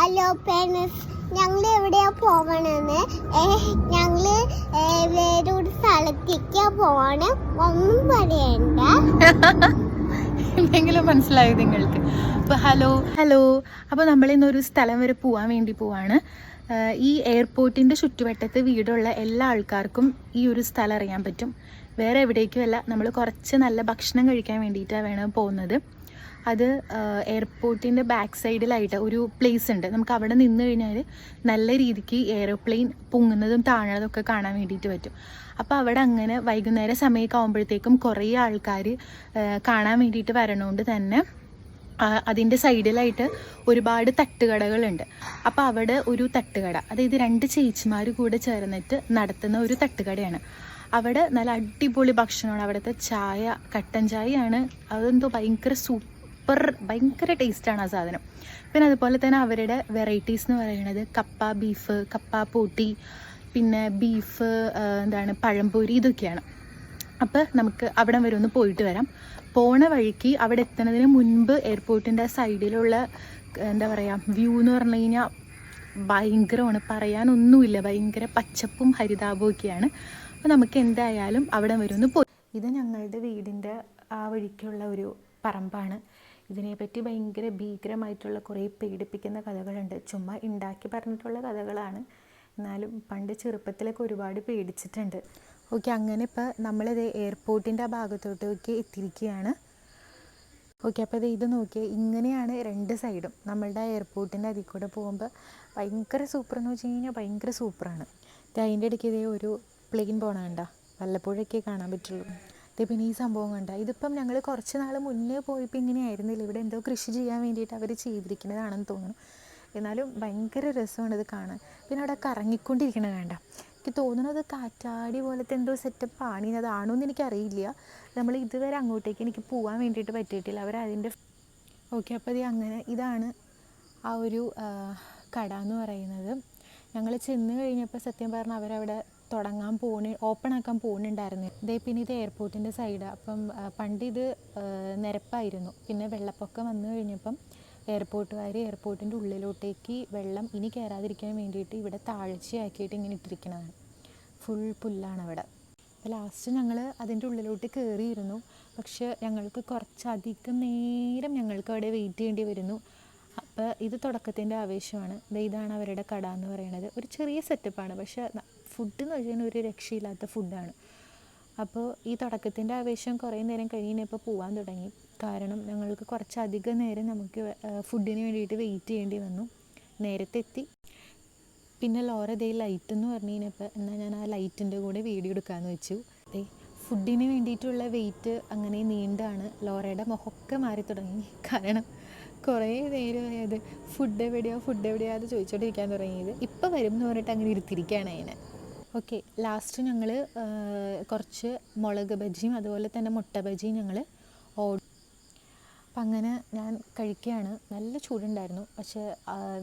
Hello parents. ഞങ്ങൾ എവിടെയാ പോകണെന്ന്? ഞങ്ങൾ വേറൊരു സ്ഥലത്തേക്കാ പോവാണ്. ഒന്നും പറയണ്ട. എന്തെങ്കിലും മനസ്സിലായത് നിങ്ങൾക്ക്? അപ്പോൾ ഹലോ ഹലോ. അപ്പോൾ നമ്മൾ ഇന്നൊരു സ്ഥലം വരെ പോകാൻ വേണ്ടി പോവാണ്. ഈ എയർപോർട്ടിന്റെ ചുറ്റുവട്ടത്ത് വീടുള്ള എല്ലാ ആൾക്കാർക്കും ഈ ഒരു സ്ഥലം അറിയാൻ പറ്റും. വേറെ എവിടേക്കുമല്ല നമ്മൾ കുറച്ച് നല്ല ഭക്ഷണം കഴിക്കാൻ വേണ്ടിയിട്ടാണ് വേണം പോകുന്നത്. അത് എയർപോർട്ടിന്റെ ബാക്ക് സൈഡിലായിട്ട് ഒരു പ്ലേസ് ഉണ്ട്. നമുക്ക് അവിടെ നിന്ന് കഴിഞ്ഞാൽ നല്ല രീതിക്ക് എയർപ്ലെയിൻ പൊങ്ങുന്നതും താഴ്ന്നതും ഒക്കെ കാണാൻ വേണ്ടിയിട്ട് പറ്റും. അപ്പോൾ അവിടെ അങ്ങനെ വൈകുന്നേര സമയമൊക്കെ ആകുമ്പോഴത്തേക്കും കുറേ ആൾക്കാർ കാണാൻ വേണ്ടിയിട്ട് വരണോണ്ട് തന്നെ അതിന്റെ സൈഡിലായിട്ട് ഒരുപാട് തട്ടുകടകളുണ്ട്. അപ്പോൾ അവിടെ ഒരു തട്ടുകട അതായത് രണ്ട് ചേച്ചിമാർ കൂടെ ചേർന്നിട്ട് നടത്തുന്ന ഒരു തട്ടുകടയാണ്. അവിടെ നല്ല അടിപൊളി ഭക്ഷണമാണ്. അവിടുത്തെ ചായ കട്ടൻ ചായയാണ്. അതെന്തോ ഭയങ്കര സൂപ്പർ ഭയങ്കര ടേസ്റ്റാണ് ആ സാധനം. പിന്നെ അതുപോലെ തന്നെ അവരുടെ വെറൈറ്റീസ് എന്ന് പറയുന്നത് കപ്പ ബീഫ് കപ്പ പൂട്ടി പിന്നെ ബീഫ് എന്താണ് പഴംപൊരി ഇതൊക്കെയാണ്. അപ്പോൾ നമുക്ക് അവിടെ വരെ ഒന്ന് പോയിട്ട് വരാം. പോണ വഴിക്ക് അവിടെ എത്തുന്നതിന് മുൻപ് എയർപോർട്ടിന്റെ സൈഡിലുള്ള എന്താ പറയുക വ്യൂ എന്ന് പറഞ്ഞു കഴിഞ്ഞാൽ ഭയങ്കരമാണ്. പറയാനൊന്നുമില്ല. ഭയങ്കര പച്ചപ്പും ഹരിതാപവും ഒക്കെയാണ്. അപ്പോൾ നമുക്ക് എന്തായാലും അവിടെ വരെ ഒന്ന് പോയി. ഇത് ഞങ്ങളുടെ വീടിന്റെ ആ വഴിക്കുള്ള ഒരു പറമ്പാണ്. ഇതിനെപ്പറ്റി ഭയങ്കര ഭീകരമായിട്ടുള്ള കുറേ പേടിപ്പിക്കുന്ന കഥകളുണ്ട്. ചുമ്മാ ഉണ്ടാക്കി പറഞ്ഞിട്ടുള്ള കഥകളാണ്. എന്നാലും പണ്ട് ചെറുപ്പത്തിലൊക്കെ ഒരുപാട് പേടിച്ചിട്ടുണ്ട്. ഓക്കെ അങ്ങനെ ഇപ്പോൾ നമ്മളിത് എയർപോർട്ടിന്റെ ആ ഭാഗത്തോട്ടൊക്കെ എത്തിയിരിക്കുകയാണ്. ഓക്കെ അപ്പോൾ ഇത് ഇത് നോക്കിയാൽ ഇങ്ങനെയാണ് രണ്ട് സൈഡും. നമ്മളുടെ എയർപോർട്ടിന്റെ അതിൽ കൂടെ പോകുമ്പോൾ ഭയങ്കര സൂപ്പർ എന്ന് വെച്ച് കഴിഞ്ഞാൽ ഭയങ്കര സൂപ്പറാണ്. അതിന്റെ ഇടയ്ക്ക് ഇതേ ഒരു പ്ലെയിൻ പോണ കണ്ട. വല്ലപ്പോഴൊക്കെ കാണാൻ പറ്റുള്ളൂ. ഇത് പിന്നെ ഈ സംഭവം കണ്ട. ഇതിപ്പം ഞങ്ങൾ കുറച്ച് നാൾ മുന്നേ പോയപ്പോൾ ഇങ്ങനെ ആയിരുന്നില്ല ഇവിടെ എന്തോ കൃഷി ചെയ്യാൻ വേണ്ടിയിട്ട് അവർ ചെയ്തിരിക്കുന്നതാണെന്ന് തോന്നുന്നു. എന്നാലും ഭയങ്കര രസമാണ് ഇത് കാണാൻ. പിന്നെ അവിടെ കറങ്ങിക്കൊണ്ടിരിക്കണത് വേണ്ട എനിക്ക് തോന്നുന്നത് കാറ്റാടി പോലത്തെ എന്തോ സെറ്റപ്പ് ആണ്. അതാണോ എന്ന് എനിക്കറിയില്ല. നമ്മൾ ഇതുവരെ അങ്ങോട്ടേക്ക് എനിക്ക് പോകാൻ വേണ്ടിയിട്ട് പറ്റിയിട്ടില്ല. അവർ അതിന്റെ ഓക്കെ അപ്പോൾ ഇത് അങ്ങനെ ഇതാണ് ആ ഒരു കട എന്ന് പറയുന്നത്. ഞങ്ങൾ ചെന്ന് കഴിഞ്ഞപ്പോൾ സത്യം പറഞ്ഞാൽ അവരവിടെ തുടങ്ങാൻ പോണി ഓപ്പൺ ആക്കാൻ പോകുന്നുണ്ടായിരുന്നു ഇതേ പിന്നെ ഇത് എയർപോർട്ടിന്റെ സൈഡ് അപ്പം പണ്ട് ഇത് നിരപ്പായിരുന്നു. പിന്നെ വെള്ളപ്പൊക്കം വന്നു കഴിഞ്ഞപ്പം എയർപോർട്ടുകാർ എയർപോർട്ടിന്റെ ഉള്ളിലോട്ടേക്ക് വെള്ളം ഇനി കയറാതിരിക്കാൻ വേണ്ടിയിട്ട് ഇവിടെ താഴ്ചയാക്കിയിട്ട് ഇങ്ങനെ ഇട്ടിരിക്കുന്നതാണ് ഫുൾ പുല്ലാണ് അവിടെ. അപ്പോൾ ലാസ്റ്റ് ഞങ്ങൾ അതിന്റെ ഉള്ളിലോട്ട് കയറിയിരുന്നു പക്ഷേ ഞങ്ങൾക്ക് കുറച്ചധികം നേരം ഞങ്ങൾക്ക് അവിടെ വെയിറ്റ് ചെയ്യേണ്ടി വരുന്നു. അപ്പോൾ ഇത് തുടക്കത്തിന്റെ ആവേശമാണ്. ഇതാണ് അവരുടെ കട എന്ന് പറയുന്നത്. ഒരു ചെറിയ സെറ്റപ്പാണ് പക്ഷെ ഫുഡ് എന്ന് വെച്ചാൽ ഒരു രക്ഷയില്ലാത്ത ഫുഡാണ് അപ്പോൾ ഈ തുടക്കത്തിന്റെ ആവേശം കുറേ നേരം കഴിഞ്ഞപ്പോൾ പോകാൻ തുടങ്ങി. കാരണം ഞങ്ങൾക്ക് കുറച്ചധികം നേരം നമുക്ക് ഫുഡിന് വേണ്ടിയിട്ട് വെയിറ്റ് ചെയ്യേണ്ടി വന്നു. നേരത്തെ എത്തി പിന്നെ ലോറ ദേ ലൈറ്റ് എന്ന് പറഞ്ഞു കഴിഞ്ഞപ്പോൾ എന്നാൽ ഞാൻ ആ ലൈറ്റിന്റെ കൂടെ വീഡിയോ എടുക്കാമെന്ന് വെച്ചു. ദേ ഫുഡിന് വേണ്ടിയിട്ടുള്ള വെയിറ്റ് അങ്ങനെ നീണ്ടാണ് ലോറയുടെ മുഖമൊക്കെ മാറി തുടങ്ങി. കാരണം കുറേ നേരമായി അത് ഫുഡ് എവിടെയോ ഫുഡ് എവിടെയോ അത് ചോദിച്ചോണ്ടിരിക്കാൻ തുടങ്ങിയത്. ഇപ്പോൾ വരും എന്ന് പറഞ്ഞിട്ട് അങ്ങനെ ഇരുത്തിരിക്കുകയാണ് അതിനെ ഓക്കെ ലാസ്റ്റ് ഞങ്ങൾ കുറച്ച് മുളക് ബജിയും അതുപോലെ തന്നെ മുട്ട ബജിയും ഞങ്ങൾ ഓർഡർ അപ്പം അങ്ങനെ ഞാൻ കഴിക്കുകയാണ് നല്ല ചൂടുണ്ടായിരുന്നു. പക്ഷേ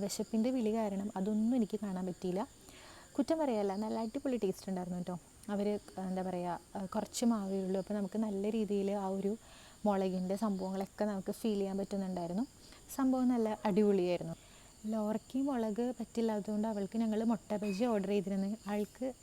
വിശപ്പിന്റെ വിളി കാരണം അതൊന്നും എനിക്ക് കാണാൻ പറ്റിയില്ല. കുറ്റം പറയല്ല നല്ല അടിപൊളി ടേസ്റ്റ് ഉണ്ടായിരുന്നു കേട്ടോ അവർ എന്താ പറയുക കുറച്ച് മാവേ ഉള്ളൂ. അപ്പോൾ നമുക്ക് നല്ല രീതിയിൽ ആ ഒരു മുളകിന്റെ സംഭവങ്ങളൊക്കെ നമുക്ക് ഫീൽ ചെയ്യാൻ പറ്റുന്നുണ്ടായിരുന്നു. സംഭവം നല്ല അടിപൊളിയായിരുന്നു. ലോറയ്ക്ക് മുളക് പറ്റില്ല. അതുകൊണ്ട് അവൾക്ക് ഞങ്ങൾ മുട്ട ബജി ഓർഡർ ചെയ്തിരുന്നു. ആൾക്ക്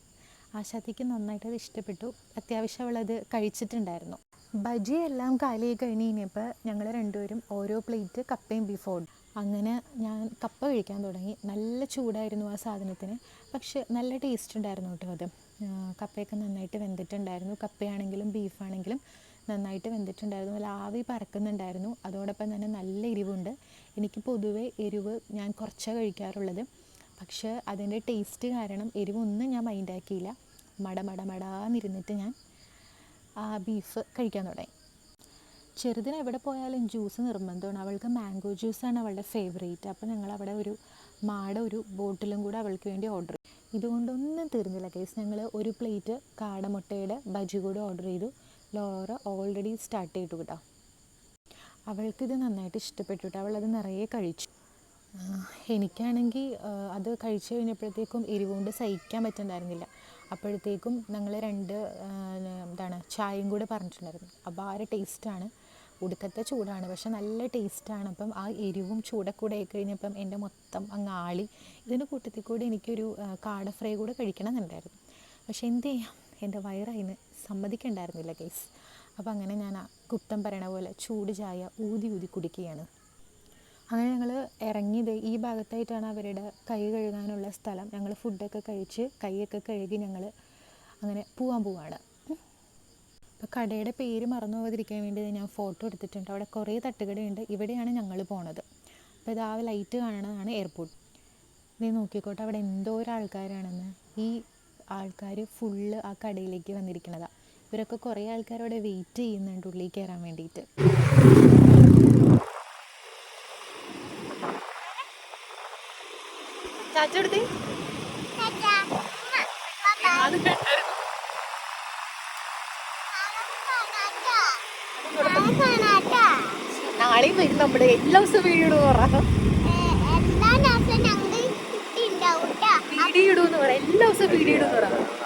ആശാത്തിക്ക് നന്നായിട്ട് അത് ഇഷ്ടപ്പെട്ടു. അത്യാവശ്യം അവളത് കഴിച്ചിട്ടുണ്ടായിരുന്നു. ബജി എല്ലാം കാലി കഴിഞ്ഞ് കഴിഞ്ഞപ്പോൾ ഞങ്ങൾ രണ്ടുപേരും ഓരോ പ്ലേറ്റ് കപ്പയും ബീഫ് അങ്ങനെ ഞാൻ കപ്പ കഴിക്കാൻ തുടങ്ങി. നല്ല ചൂടായിരുന്നു ആ സാധനത്തിന്. പക്ഷെ നല്ല ടേസ്റ്റ് ഉണ്ടായിരുന്നു കേട്ടോ അത്. കപ്പയൊക്കെ നന്നായിട്ട് വെന്തിട്ടുണ്ടായിരുന്നു. കപ്പയാണെങ്കിലും ബീഫാണെങ്കിലും നന്നായിട്ട് വെന്തിട്ടുണ്ടായിരുന്നു. നല്ല ആവി പറക്കുന്നുണ്ടായിരുന്നു. അതോടൊപ്പം തന്നെ നല്ല എരിവുണ്ട്. എനിക്ക് പൊതുവേ എരിവ് ഞാൻ കുറച്ചേ കഴിക്കാറുള്ളത്. പക്ഷേ അതിന്റെ ടേസ്റ്റ് കാരണം എരിവൊന്നും ഞാൻ മൈൻഡാക്കിയില്ല മട മട മടാന്നിരുന്നിട്ട് ഞാൻ ആ ബീഫ് കഴിക്കാൻ തുടങ്ങി. ചെറുതിന് എവിടെ പോയാലും ജ്യൂസ് നിർബന്ധമാണ്. അവൾക്ക് മാംഗോ ജ്യൂസാണ് അവളുടെ ഫേവറേറ്റ് അപ്പോൾ ഞങ്ങൾ അവിടെ ഒരു മാട ഒരു ബോട്ടിലും കൂടെ അവൾക്ക് വേണ്ടി ഓർഡർ ചെയ്തു. ഇതുകൊണ്ടൊന്നും തീർന്നില്ല കേസ് ഞങ്ങൾ ഒരു പ്ലേറ്റ് കാടമുട്ടയുടെ ബജി കൂടെ ഓർഡർ ചെയ്തു. ലോറ ഓൾറെഡി സ്റ്റാർട്ട് ചെയ്തു കേട്ടോ അവൾക്കിത് നന്നായിട്ട് ഇഷ്ടപ്പെട്ടു കേട്ടോ അവളത് നിറയെ കഴിച്ചു. എനിക്കാണെങ്കിൽ അത് കഴിച്ചു കഴിഞ്ഞപ്പോഴത്തേക്കും എരിവുകൊണ്ട് സഹിക്കാൻ പറ്റുന്നുണ്ടായിരുന്നില്ല. അപ്പോഴത്തേക്കും ഞങ്ങൾ രണ്ട് എന്താണ് ചായയും കൂടെ പറഞ്ഞിട്ടുണ്ടായിരുന്നു. അപ്പോൾ ആ ഒരു ടേസ്റ്റാണ് ഉടുക്കത്തെ ചൂടാണ്. പക്ഷെ നല്ല ടേസ്റ്റാണ് അപ്പം ആ എരിവും ചൂടക്കൂടെ കൂടെ ആയിക്കഴിഞ്ഞപ്പം എന്റെ മൊത്തം അങ്ങ് ആളി. ഇതിന്റെ കൂട്ടത്തിൽ കൂടെ എനിക്കൊരു കാട ഫ്രൈ കൂടെ കഴിക്കണം എന്നുണ്ടായിരുന്നു പക്ഷെ എന്ത് ചെയ്യാം? എന്റെ വയറതിന് സമ്മതിക്കണ്ടായിരുന്നില്ല കേസ് അപ്പോൾ അങ്ങനെ ഞാൻ ആ ഗുപ്തം പറയണ പോലെ ചൂട് ചായ ഊതി ഊതി കുടിക്കുകയാണ്. അങ്ങനെ ഞങ്ങൾ ഇറങ്ങിയത് ഈ ഭാഗത്തായിട്ടാണ് അവരുടെ കൈ കഴുകാനുള്ള സ്ഥലം. ഞങ്ങൾ ഫുഡൊക്കെ കഴിച്ച് കൈയൊക്കെ കഴുകി ഞങ്ങൾ അങ്ങനെ പോവാൻ പോവാണ്. അപ്പോൾ കടയുടെ പേര് മറന്നു പോകാതിരിക്കാൻ വേണ്ടി ഞാൻ ഫോട്ടോ എടുത്തിട്ടുണ്ട്. അവിടെ കുറേ തട്ടുകടയുണ്ട്. ഇവിടെയാണ് ഞങ്ങൾ പോണത്. അപ്പോൾ ഇത് ആ ലൈറ്റ് കാണുന്നതാണ് എയർപോർട്ട് നീ നോക്കിക്കോട്ടെ അവിടെ എന്തോ ആൾക്കാരാണെന്ന് ഈ ആൾക്കാർ ഫുള്ള് ആ കടയിലേക്ക് വന്നിരിക്കുന്നതാണ് ഇവരൊക്കെ കുറേ ആൾക്കാർ അവിടെ വെയിറ്റ് ചെയ്യുന്നുണ്ട് ഉള്ളിൽ കയറാൻ വേണ്ടിയിട്ട്. നാളെയും വരും നമ്മുടെ. എല്ലാ ദിവസവും വീഡിയോ ഇടുമെന്ന് പറ ഏ, എല്ലാ ദിവസവും ഞങ്ങൾ ഉണ്ടാവും ട്ടാ. വീഡിയോ ഇടുമെന്ന് പറ എല്ലാ ദിവസവും വീഡിയോ ഇടുമെന്ന് പറ